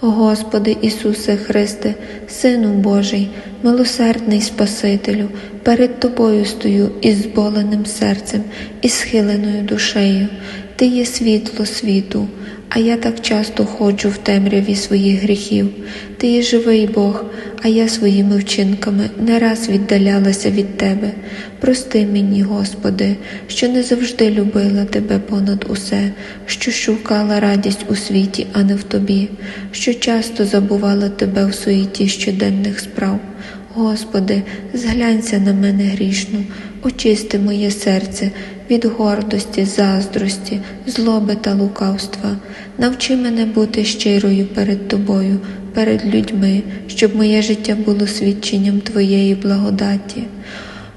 Господи Ісусе Христе, Сину Божий, милосердний Спасителю, перед Тобою стою із зболеним серцем і схиленою душею. Ти є світло світу, а я так часто ходжу в темряві своїх гріхів. Ти є живий Бог, а я своїми вчинками не раз віддалялася від Тебе. Прости мені, Господи, що не завжди любила Тебе понад усе, що шукала радість у світі, а не в Тобі, що часто забувала Тебе в суеті щоденних справ. Господи, зглянься на мене грішну, очисти моє серце від гордості, заздрості, злоби та лукавства. Навчи мене бути щирою перед Тобою, перед людьми, щоб моє життя було свідченням Твоєї благодаті.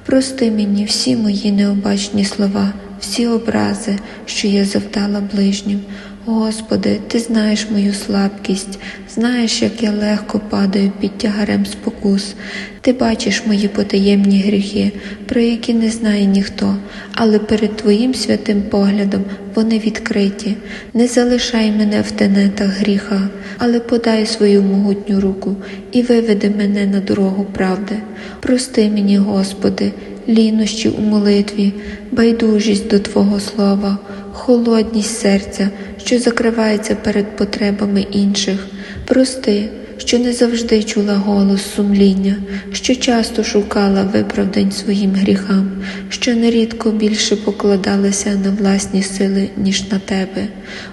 Прости мені всі мої необачні слова, всі образи, що я завдала ближнім. Господи, Ти знаєш мою слабкість, знаєш, як я легко падаю під тягарем спокус. Ти бачиш мої потаємні гріхи, про які не знає ніхто, але перед Твоїм святим поглядом вони відкриті. Не залишай мене в тенетах гріха, але подай свою могутню руку і виведи мене на дорогу правди. Прости мені, Господи, лінощі у молитві, байдужість до Твого слова, холодність серця, що закривається перед потребами інших. Прости, що не завжди чула голос сумління, що часто шукала виправдань своїм гріхам, що нерідко більше покладалася на власні сили, ніж на тебе.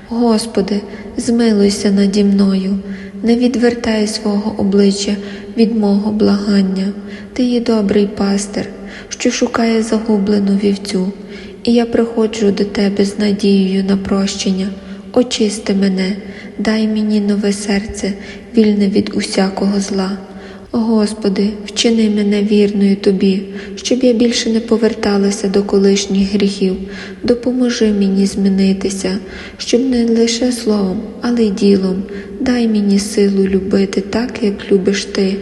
Господи, змилуйся наді мною, не відвертай свого обличчя від мого благання. Ти є добрий пастир, що шукає загублену вівцю, і я приходжу до тебе з надією на прощення. Очисти мене, дай мені нове серце, вільне від усякого зла. Господи, вчини мене вірною Тобі, щоб я більше не поверталася до колишніх гріхів. Допоможи мені змінитися, щоб не лише словом, але й ділом. Дай мені силу любити так, як любиш Ти,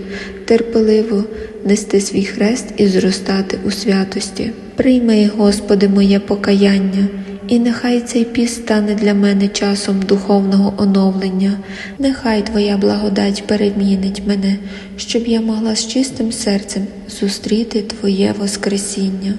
терпеливо нести свій хрест і зростати у святості. Прийми, Господи, моє покаяння. І нехай цей піс стане для мене часом духовного оновлення, нехай Твоя благодать перемінить мене, щоб я могла з чистим серцем зустріти Твоє Воскресіння.